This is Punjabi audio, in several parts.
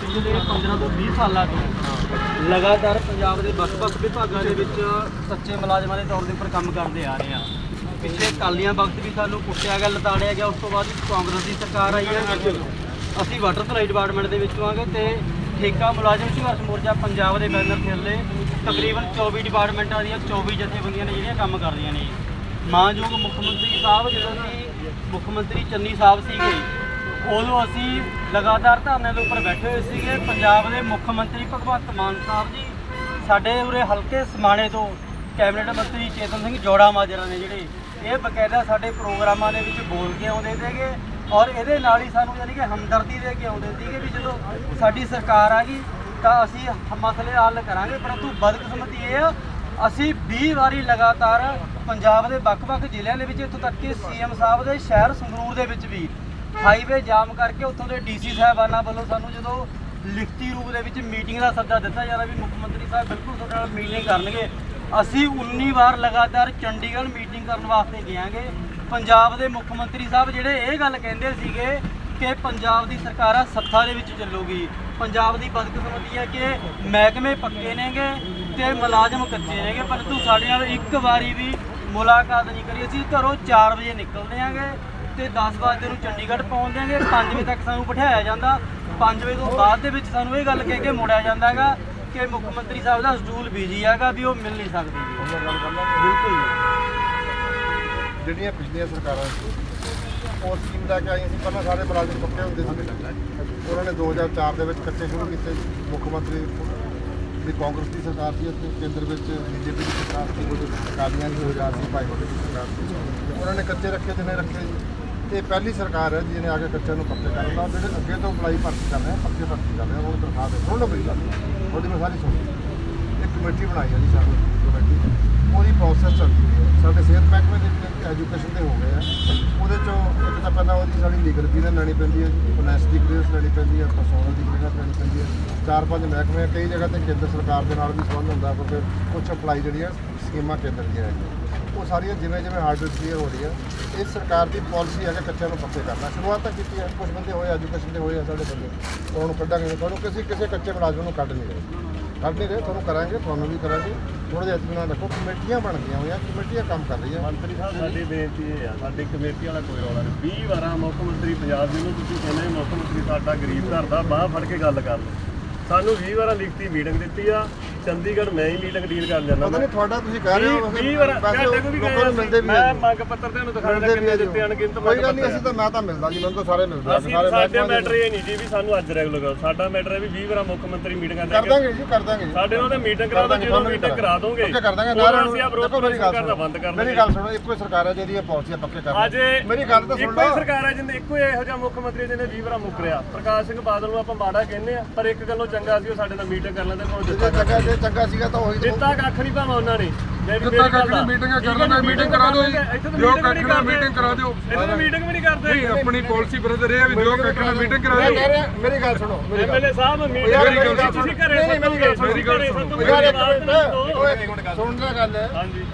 ਪਿਛਲੇ 15 ਤੋਂ 20 ਸਾਲਾਂ ਤੋਂ ਲਗਾਤਾਰ ਪੰਜਾਬ ਦੇ ਵੱਖ-ਵੱਖ ਵਿਭਾਗਾਂ ਦੇ ਵਿੱਚ ਸੱਚੇ ਮੁਲਾਜ਼ਮਾਂ ਦੇ ਤੌਰ ਦੇ ਉੱਪਰ ਕੰਮ ਕਰਦੇ ਆ ਰਹੇ ਆ। ਪਿਛਲੇ ਕਾਲੀਆਂ ਵਕਤ ਵੀ ਸਾਨੂੰ ਕੁੱਟਿਆ ਗਿਆ, ਲਤਾੜਿਆ ਗਿਆ, ਉਸ ਤੋਂ ਬਾਅਦ ਕਾਂਗਰਸ ਦੀ ਸਰਕਾਰ ਆਈ ਹੈ। ਅਸੀਂ ਵਾਟਰ ਸਪਲਾਈ ਡਿਪਾਰਟਮੈਂਟ ਦੇ ਵਿੱਚ ਆਵਾਂਗੇ ਤੇ ਠੇਕਾ ਮੁਲਾਜ਼ਮ ਸੰਘਰਸ਼ ਮੋਰਚਾ ਪੰਜਾਬ ਦੇ ਬੈਨਰ ਥੱਲੇ ਤਕਰੀਬਨ 24 ਡਿਪਾਰਟਮੈਂਟਾਂ ਦੀਆਂ 24 ਜਥੇਬੰਦੀਆਂ ਨੇ ਜਿਹੜੀਆਂ ਕੰਮ ਕਰਦੀਆਂ ਨੇ। ਮਾਨਯੋਗ ਮੁੱਖ ਮੰਤਰੀ ਸਾਹਿਬ, ਜਦੋਂ ਕਿ ਮੁੱਖ ਮੰਤਰੀ ਚੰਨੀ ਸਾਹਿਬ ਸੀਗੇ ਉਦੋਂ ਅਸੀਂ ਲਗਾਤਾਰ ਧਰਨੇ ਦੇ ਉੱਪਰ ਬੈਠੇ ਹੋਏ ਸੀਗੇ। ਪੰਜਾਬ ਦੇ ਮੁੱਖ ਮੰਤਰੀ ਭਗਵੰਤ ਮਾਨ ਸਾਹਿਬ ਜੀ, ਸਾਡੇ ਉਰੇ ਹਲਕੇ ਸਮਾਣੇ ਤੋਂ ਕੈਬਨਿਟ ਮੰਤਰੀ ਚੇਤਨ ਸਿੰਘ ਜੋੜਾ ਮਾਜਰਾ ਨੇ ਜਿਹੜੇ, ਇਹ ਬਕਾਇਦਾ ਸਾਡੇ ਪ੍ਰੋਗਰਾਮਾਂ ਦੇ ਵਿੱਚ ਬੋਲ ਕੇ ਆਉਂਦੇ ਸੀਗੇ ਔਰ ਇਹਦੇ ਨਾਲ ਹੀ ਸਾਨੂੰ ਯਾਨੀ ਕਿ ਹਮਦਰਦੀ ਦੇ ਕੇ ਆਉਂਦੇ ਸੀਗੇ ਵੀ ਜਦੋਂ ਸਾਡੀ ਸਰਕਾਰ ਆ ਗਈ ਤਾਂ ਅਸੀਂ ਮਸਲੇ ਹੱਲ ਕਰਾਂਗੇ। ਪਰੰਤੂ ਬਦਕਿਸਮਤੀ ਇਹ ਆ, ਅਸੀਂ 20 ਵਾਰੀ ਲਗਾਤਾਰ ਪੰਜਾਬ ਦੇ ਵੱਖ-ਵੱਖ ਜ਼ਿਲ੍ਹਿਆਂ ਦੇ ਵਿੱਚ, ਇੱਥੋਂ ਤੱਕ ਕਿ ਸੀਐਮ ਸਾਹਿਬ ਦੇ ਸ਼ਹਿਰ ਸੰਗਰੂਰ ਦੇ ਵਿੱਚ ਵੀ ਹਾਈਵੇ ਜਾਮ ਕਰਕੇ ਉੱਥੋਂ ਦੇ ਡੀਸੀ ਸਾਹਿਬਾਨਾਂ ਵੱਲੋਂ ਸਾਨੂੰ ਜਦੋਂ ਲਿਖਤੀ ਰੂਪ ਦੇ ਵਿੱਚ ਮੀਟਿੰਗ ਦਾ ਸੱਦਾ ਦਿੱਤਾ ਜਾਂਦਾ ਵੀ ਮੁੱਖ ਮੰਤਰੀ ਸਾਹਿਬ ਬਿਲਕੁਲ ਤੁਹਾਡੇ ਨਾਲ ਮੀਟਿੰਗ ਕਰਨਗੇ, ਅਸੀਂ 19 ਵਾਰ ਲਗਾਤਾਰ ਚੰਡੀਗੜ੍ਹ ਮੀਟਿੰਗ ਕਰਨ ਵਾਸਤੇ ਗਿਆਂਗੇ। ਪੰਜਾਬ ਦੇ ਮੁੱਖ ਮੰਤਰੀ ਸਾਹਿਬ ਜਿਹੜੇ ਇਹ ਗੱਲ ਕਹਿੰਦੇ ਸੀਗੇ ਕਿ ਪੰਜਾਬ ਦੀ ਸਰਕਾਰ ਆ ਦੇ ਵਿੱਚ ਚੱਲੂਗੀ। ਪੰਜਾਬ ਦੀ ਬਦਕਿਸਮਤੀ ਹੈ ਕਿ ਮਹਿਕਮੇ ਪੱਕੇ ਨੇਗੇ ਤੇ ਮੁਲਾਜ਼ਮ ਕੱਚੇ ਨੇਗੇ, ਪਰੰਤੂ ਸਾਡੇ ਨਾਲ ਇੱਕ ਵਾਰੀ ਵੀ ਮੁਲਾਕਾਤ ਨਹੀਂ ਕਰੀ। ਅਸੀਂ ਘਰੋਂ 4 ਵਜੇ ਨਿਕਲਦੇ ਆਂਗੇ। ਤੇ 10 ਵਜੇ ਨੂੰ ਚੰਡੀਗੜ੍ਹ ਪਹੁੰਚ ਦਿਆਂਗੇ 5 ਵਜੇ ਤੱਕ ਸਾਨੂੰ ਬਿਠਾਇਆ ਜਾਂਦਾ। 5 ਵਜੇ ਤੋਂ ਬਾਅਦ ਦੇ ਵਿੱਚ ਸਾਨੂੰ ਇਹ ਗੱਲ ਕਹਿ ਕੇ ਮੋੜਿਆ ਜਾਂਦਾ ਹੈਗਾ ਕਿ ਮੁੱਖ ਮੰਤਰੀ ਸਾਹਿਬ ਦਾ ਸ਼ਡਿਊਲ ਬਿਜ਼ੀ ਹੈਗਾ ਵੀ ਉਹ ਮਿਲ ਨਹੀਂ ਸਕਦੇ। ਬਿਲਕੁਲ ਜਿਹੜੀਆਂ ਪਿਛਲੀਆਂ ਸਰਕਾਰਾਂ ਸੀ ਸਕੀਮ ਲੈ ਕੇ ਆਈਆਂ ਪਹਿਲਾਂ ਸਾਰੇ ਮੁਲਾਜ਼ਮ ਪੱਕੇ ਹੁੰਦੇ ਸੀ। ਉਹਨਾਂ ਨੇ 2004 ਦੇ ਵਿੱਚ ਕੱਚੇ ਸ਼ੁਰੂ ਕੀਤੇ। ਮੁੱਖ ਮੰਤਰੀ ਦੀ ਕਾਂਗਰਸ ਦੀ ਸਰਕਾਰ ਸੀ ਅਤੇ ਕੇਂਦਰ ਵਿੱਚ ਬੀਜੇਪੀ ਦੀ ਸਰਕਾਰ ਸੀ। ਉਹ ਅਕਾਲੀਆਂ ਦੀ ਸਰਕਾਰ ਸੀ ਭਾਈ ਦੀ ਸਰਕਾਰ ਸੀ। ਉਹਨਾਂ ਨੇ ਕੱਚੇ ਰੱਖੇ ਤੇ ਨੇ ਰੱਖੇ ਇਹ ਪਹਿਲੀ ਸਰਕਾਰ ਹੈ ਜਿਹਨੇ ਆ ਕੇ ਬੱਚਿਆਂ ਨੂੰ ਪੱਕੇ ਕਰਨ ਦਾ ਜਿਹੜੇ ਅੱਗੇ ਤੋਂ ਅਪਲਾਈ ਭਰਤੀ ਕਰ ਰਹੇ ਆ ਪੱਕੇ ਭਰਤੀ ਕਰ ਰਹੇ ਆ ਉਹ ਤਨਖਾਹ ਦੇ ਸੁਣ ਲਓ ਮੇਰੀ ਗੱਲ ਉਹਦੀ ਮੈਂ ਸਾਰੀ ਸੁਣੀ। ਇੱਕ ਕਮੇਟੀ ਬਣਾਈ ਹੈ ਜੀ ਸਾਡੀ ਕਮੇਟੀ। ਉਹਦੀ ਪ੍ਰੋਸੈਸ ਚੱਲਦੀ ਹੈ। ਸਾਡੇ ਸਿਹਤ ਮਹਿਕਮੇ ਦੇ ਵਿੱਚ ਐਜੂਕੇਸ਼ਨ ਦੇ ਹੋ ਗਏ ਆ ਉਹਦੇ ਚੋਂ ਇੱਕ ਤਾਂ ਪਹਿਲਾਂ ਉਹਦੀ ਸਾਡੀ ਲੀਗਲ ਕਲੀਅਰ ਲੈਣੀ ਪੈਂਦੀ ਹੈ ਜੀ ਦੀ ਕਲੀਅਰ ਲੈਣੀ ਪੈਂਦੀ ਹੈ ਪਰਸੋਨਲ ਦੀ ਕਲੀਅਰ ਲੈਣੀ ਪੈਂਦੀ ਹੈ। ਚਾਰ ਪੰਜ ਮਹਿਕਮੇ ਆ, ਕਈ ਜਗ੍ਹਾ ਤੇ ਕੇਂਦਰ ਸਰਕਾਰ ਦੇ ਨਾਲ ਵੀ ਸੰਬੰਧ ਹੁੰਦਾ ਕਿਉਂਕਿ ਕੁਝ ਅਪਲਾਈ ਜਿਹੜੀਆਂ ਸਕੀਮਾਂ ਕੇਂਦਰ ਦੀਆਂ ਹੈਗੀਆਂ। ਉਹ ਸਾਰੀਆਂ ਜਿਵੇਂ ਜਿਵੇਂ ਹਾਰਡਲ ਕਲੀਅਰ ਹੋ ਰਹੀ ਹੈ ਇਹ ਸਰਕਾਰ ਦੀ ਪਾਲਿਸੀ ਹੈ ਕਿ ਕੱਚਿਆਂ ਨੂੰ ਪੱਕੇ ਕਰਨਾ। ਸ਼ੁਰੂਆਤ ਤਾਂ ਕੀਤੀ ਹੈ ਕੁਝ ਬੰਦੇ ਹੋਏ ਐਜੂਕੇਸ਼ਨ ਦੇ ਹੋਏ ਆ ਸਾਡੇ ਬੰਦੇ। ਉਹਨਾਂ ਨੂੰ ਕੱਢਾਂਗੇ, ਤੁਹਾਨੂੰ ਕਿਸੇ ਕਿਸੇ ਕੱਚੇ ਮੁਲਾਜ਼ਮ ਨੂੰ ਕੱਢ ਨਹੀਂ ਰਹੇ। ਕੱਢ ਨਹੀਂ ਰਹੇ, ਤੁਹਾਨੂੰ ਕਰਾਂਗੇ, ਤੁਹਾਨੂੰ ਵੀ ਕਰਾਂਗੇ। ਥੋੜਾ ਜਿਹਾ ਇਤਮਾਨ ਰੱਖੋ, ਕਮੇਟੀਆਂ ਬਣ ਗਈਆਂ ਹੋਈਆਂ, ਕਮੇਟੀਆਂ ਕੰਮ ਕਰ ਰਹੀਆਂ। ਮੰਤਰੀ ਸਾਹਿਬ, ਸਾਡੀ ਬੇਨਤੀ ਇਹ ਆ, ਸਾਡੀ ਕਮੇਟੀ ਵਾਲਾ ਕੋਈ ਰੌਲਾ ਨਹੀਂ। 20 ਵਾਰਾਂ ਮੁੱਖ ਮੰਤਰੀ ਪੰਜਾਬ ਜੀ ਨੂੰ ਤੁਸੀਂ ਕਹਿੰਦੇ ਮੁੱਖ ਮੰਤਰੀ ਸਾਡਾ ਗਰੀਬ ਘਰ ਦਾ, ਬਾਹ ਫੜ ਕੇ ਗੱਲ ਕਰ ਲਓ। ਸਾਨੂੰ 20 ਵਾਰਾਂ ਲਿਖਤੀ ਮੀਟਿੰਗ ਦਿੱਤੀ ਆ ਚੰਡੀਗੜ੍ਹ ਮੈਂ ਹੀ ਮੀਟਿੰਗ ਡੀਲ ਕਰ ਜਾਂਦਾ ਪਤਾ ਨਹੀਂ ਤੁਹਾਡਾ ਤੁਸੀਂ ਕਹਿ ਰਹੇ ਹੋ 20 ਵਾਰ ਪੈਸੇ ਤੁਹਾਡੇ ਕੋਲ ਵੀ ਲੋਕਾਂ ਨੂੰ ਮਿਲਦੇ ਵੀ ਮੈਂ ਮੰਗ ਪੱਤਰ ਤੁਹਾਨੂੰ ਵੀ ਹੈ ਦਿੱਤੇ ਅਣਗਿਣਤ ਕੋਈ ਗੱਲ ਨਹੀਂ ਅਸੀਂ ਤਾਂ ਮੈਂ ਤਾਂ ਮਿਲਦਾ ਜੀ ਮੈਨੂੰ ਤਾਂ ਸਾਰੇ ਮਿਲਦੇ ਆ, ਸਾਰੇ ਸਾਡੇ ਮੈਟਰ ਇਹ ਨਹੀਂ ਜੀ ਵੀ ਸਾਨੂੰ ਅੱਜ ਰੈਗੂਲਰ ਸਾਡਾ ਮੈਟਰ ਹੈ ਵੀ 20 ਵਾਰਾਂ ਮੁੱਖ ਮੰਤਰੀ ਮੀਟਿੰਗਾਂ ਕਰ ਦਾਂਗੇ ਜੀ ਕਰ ਦਾਂਗੇ ਸਾਡੇ ਨਾਲ ਤਾਂ ਮੀਟਿੰਗ ਕਰਾ ਦੋ ਜਦੋਂ ਮੀਟਿੰਗ ਕਰਾ ਦੋਗੇ। ਪੱਕੇ ਕਰ ਦਾਂਗੇ ਨਾਰਾ ਅਸੀਂ ਵਿਰੋਧ ਕਰਨਾ ਬੰਦ ਕਰ ਮੇਰੀ ਗੱਲ ਸੁਣੋ ਇੱਕੋ ਹੀ ਸਰਕਾਰ ਹੈ ਜਿਹਦੀ ਇਹ ਪਾਲਿਸੀਆਂ ਪੱਕੇ ਕਰ ਅੱਜ। ਮੇਰੀ ਗੱਲ ਤਾਂ ਸੁਣ ਇੱਕੋ ਹੀ ਲਓ ਸਰਕਾਰ ਹੈ ਜਿੰਦੇ ਇੱਕੋ ਇਹੋ ਜਿਹਾ ਮੁੱਖ ਮੰਤਰੀ ਜਿਹਨੇ 20 ਵਾਰਾਂ ਮੁੱਕਰਿਆ ਪ੍ਰਕਾਸ਼ ਸਿੰਘ ਬਾਦਲ ਨੂੰ ਆਪਾਂ ਮਾੜਾ ਕਹਿੰਦੇ ਆ ਪਰ ਇੱਕ ਗੱਲੋਂ ਚੰਗਾ ਸੀ ਉਹ ਸਾਡੇ ਨਾਲ ਮੀਟਿੰਗ ਕਰ ਲੈਂਦੇ ਕੋਲ ਚੰਗਾ ਜੇ ਚੰਗਾ ਸੀਗਾ ਤਾਂ ਉਹੀ ਤਾਂ ਦਿੱਤਾ ਕੱਖ ਨਹੀਂ ਭਾਵੇਂ ਉਹਨਾਂ ਨੇ। ਦਿੱਤਾ ਕੱਖ ਨਹੀਂ, ਮੀਟਿੰਗਾਂ ਕਰ ਲੈਂਦੇ, ਮੀਟਿੰਗ ਕਰਾ ਦਿਓ ਜੀ। ਜੋ ਕੱਖ ਨਾਲ ਮੀਟਿੰਗ ਕਰਾ ਦਿਓ। ਇਹਨਾਂ ਨੂੰ ਮੀਟਿੰਗ ਵੀ ਨਹੀਂ ਕਰਦੇ। ਨਹੀਂ ਆਪਣੀ ਪਾਲਿਸੀ ਬਰਦਰ ਇਹ ਆ ਵੀ ਜੋ ਕੱਖ ਨਾਲ ਮੀਟਿੰਗ ਕਰਾ ਦਿਓ। ਮੇਰੀ ਗੱਲ ਸੁਣੋ ਐਮਐਲਏ ਸਾਹਿਬ ਮੀਟਿੰਗ ਤੁਸੀਂ ਘਰੇ ਨਹੀਂ, ਨਹੀਂ, ਮੇਰੀ ਗੱਲ ਸੁਣੋ। ਮੇਰੀ ਗੱਲ ਸੁਣੋ। ਸੁਣ ਲੈ ਗੱਲ। ਹਾਂਜੀ।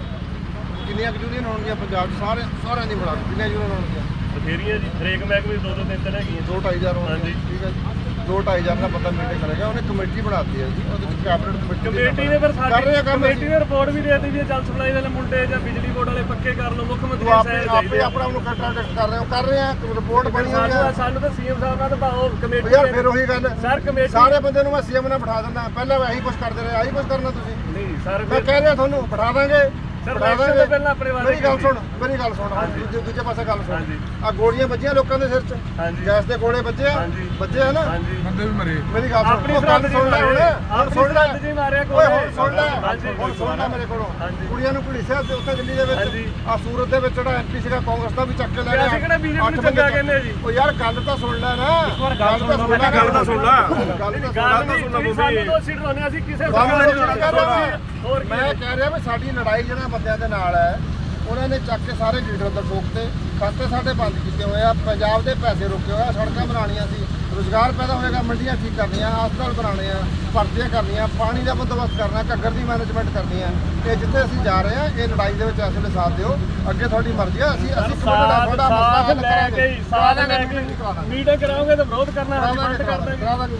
ਕਿੰਨੀਆਂ ਯੂਨੀਅਨ ਹੋਣਗੀਆਂ ਪੰਜਾਬ 'ਚ ਸਾਰੇ ਸਾਰਿਆਂ ਦੀ ਬਣਾ ਕਿੰਨੀਆਂ ਯੂਨੀਅਨ ਹੋਣਗੀਆਂ। ਬਥੇਰੀਆਂ ਜੀ। ਹਰੇਕ ਮਹਿਕਮੇ ਦੀ ਦੋ ਦੋ ਤਿੰਨ ਤਿੰਨ ਹੈਗੀਆਂ। ਦੋ ਢਾਈ ਹਜ਼ਾਰ ਹੋਣਗੀਆਂ। ਹਾਂਜੀ। ਠੀਕ ਹੈ ਜੀ। ਦੋ ਢਾਈ ਹਜ਼ਾਰ ਦਾ ਬੰਦਾ ਮੀਟਿੰਗ ਕਰੇਗਾ ਉਹਨੇ ਕਮੇਟੀ ਬਣਾਤੀ ਹੈ ਜੀ ਉਹਦੇ ਵਿੱਚ ਕੈਬਨਿਟ ਕਮੇਟੀ ਕਮੇਟੀ ਨੇ ਫਿਰ ਕਰ ਰਹੇ ਆ ਸਾਡੀ ਕੰਮ ਕਮੇਟੀ ਨੇ ਰਿਪੋਰਟ ਵੀ ਦੇ ਦਿੱਤੀ ਵੀ ਜਲ ਸਪਲਾਈ ਵਾਲੇ ਮੁੰਡੇ ਜਾਂ ਬਿਜਲੀ ਬੋਰਡ ਵਾਲੇ ਪੱਕੇ ਕਰ ਲਓ ਮੁੱਖ ਮੰਤਰੀ ਸਾਹਿਬ ਆਪੇ ਆਪਣਾ ਨੂੰ ਕੰਟਰੈਕਟ ਕਰ ਰਹੇ ਹੋ ਕਰ ਰਹੇ ਆ ਰਿਪੋਰਟ ਬਣੀ ਹੋਈ ਹੈ ਸਾਨੂੰ ਤਾਂ ਸੀਐਮ ਸਾਹਿਬ ਨਾਲ ਤਾਂ ਭਾਓ ਕਮੇਟੀ ਯਾਰ ਫਿਰ ਉਹੀ ਗੱਲ। ਸਰ ਕਮੇਟੀ ਸਾਰੇ ਬੰਦੇ ਨੂੰ ਮੈਂ ਸੀਐਮ ਨਾਲ ਬਿਠਾ ਦਿੰਦਾ ਪਹਿਲਾਂ ਮੈਂ ਇਹੀ ਕੁਝ ਕਰਦੇ ਰਹੇ ਆਹੀ ਕੁਝ ਕਰਨਾ ਤੁਸੀਂ। ਨਹੀਂ ਸਰ ਮੈਂ ਕਹਿ ਰਿਹਾ ਤੁਹਾਨੂੰ ਬਿਠਾ ਦਾਂਗੇ। ਸਰ ਬਿਠਾ election ਦਾਂਗੇ। ਤੋਂ ਪਹਿਲਾਂ ਆਪਣੇ ਬਾਰੇ ਮੇਰੀ ਗੱਲ ਕੀਤੀ। ਸੁਣ ਮੇਰੀ ਗੱਲ ਸੁਣ। ਦੂਜੇ ਦੂਜੇ ਪਾਸੇ ਗੱਲ ਸੁਣ। ਹਾਂਜੀ। ਆ ਗੋਲੀਆਂ ਵੱਜੀਆਂ ਲੋਕਾਂ ਦੇ ਸਿਰ 'ਚ। ਹਾਂਜੀ। ਗੈਸ ਦੇ ਗੋਲੇ ਵੱਜੇ ਆ ਹਾਂਜੀ। ਵੱਜੇ ਆ ਨਾ? ਹਾਂਜੀ। ਬੰਦੇ ਵੀ ਮਰੇ। ਮੇਰੀ ਗੱਲ ਸੁਣ। ਆਪਣੀ ਉਹ ਗੱਲ ਸਰਹੱਦ ਸੁਣ ਲੈ ਜੀ ਹੁਣ। ਮਾਰੇ। ਹੁਣ ਆਪਣੀ ਸੁਣ ਲੈ। ਸਰਹੱਦ ਜੀ ਮਾਰਿਆ ਓਏ ਕੋਲੇ। ਹੁਣ ਸੁਣ ਲੈ। ਹਾਂਜੀ। ਹੁਣ ਸੁਣ ਲੈ ਮੇਰੇ ਕੋਲੋਂ। ਹਾਂਜੀ। ਕੁੜੀਆਂ ਨੂੰ ਪੁਲਿਸਿਆ ਤੇ ਉੱਥੇ ਦਿੱਲੀ ਦੇ ਹਾਂਜੀ। ਵਿੱਚ ਆ ਸੂਰਤ ਦੇ ਵਿੱਚ ਜਿਹੜਾ ਐਮਪੀ ਸੀਗਾ ਕਾਂਗਰਸ ਦਾ ਵੀ ਚੱਕ ਕੇ ਲੈ ਗਿਆ। ਅਸੀਂ ਕਿਹੜਾ BJP ਨੂੰ ਅੱਠ ਚੰਗਾ ਬੰਦੇ ਕਹਿੰਦੇ ਜੀ। ਉਹ ਯਾਰ ਗੱਲ ਤਾਂ ਸੁਣ ਲੈ ਨਾ। ਵਾਰ ਗੱਲ ਸੁਣ ਲੈ, ਗੱਲ ਤਾਂ ਸੁਣ ਲੈ। ਗੱਲ ਤਾਂ ਲੈ। ਤੁਸੀਂ ਸਾਨੂੰ ਅਸੀਂ ਕਿਸੇ ਹੋਰ ਮੈਂ ਕਹਿ ਰਿਹਾ ਵੀ ਸਾਡੀ ਲੜਾਈ ਜਿਹੜਾ ਬੰਦਿਆਂ ਦੇ ਨਾਲ ਹੈ। ਉਹਨਾਂ ਨੇ ਚੱਕ ਕੇ ਸਾਰੇ ਲੀਡਰ ਦਾ ਠੋਕ ਤੇ ਖਾਤੇ ਸਾਡੇ ਬੰਦ ਕੀਤੇ ਹੋਏ ਆ। ਪੰਜਾਬ ਦੇ ਪੈਸੇ ਰੁਕੇ ਹੋਏ ਆ। ਸੜਕਾਂ ਬਣਾਉਣੀਆਂ ਸੀ। ਰੋਜ਼ਗਾਰ ਪੈਦਾ ਹੋਏਗਾ ਮੰਡੀਆਂ ਠੀਕ ਕਰਨੀਆਂ ਹਸਪਤਾਲ ਬਣਾਉਣੇ ਆ ਭਰਤੀਆਂ ਕਰਨੀਆਂ ਪਾਣੀ ਦਾ ਬੰਦੋਬਸਤ ਕਰਨਾ ਘੱਗਰ ਦੀ ਮੈਨੇਜਮੈਂਟ ਕਰਨੀ ਆ। ਇਹ ਜਿੱਥੇ ਅਸੀਂ ਜਾ ਰਹੇ ਆ ਇਹ ਲੜਾਈ ਦੇ ਵਿੱਚ ਇਸ ਵੇਲੇ ਸਾਥ ਦਿਓ। ਅੱਗੇ ਤੁਹਾਡੀ ਮਰਜ਼ੀ ਆ। ਅਸੀਂ ਅਸੀਂ ਤੁਹਾਡਾ ਤੁਹਾਡਾ ਮਸਲਾ ਹੱਲ ਕਰਾਂਗੇ। ਹੀ, ਸਾਥ ਲੈ ਕੇ ਮੀਟਿੰਗ ਕਰਾਓਗੇ ਤਾਂ ਵਿਰੋਧ ਕਰਨਾ ਦਾਂਗੇ। ਕਰਾਵਾਂਗੇ ਕਰਾਵਾਂਗੇ।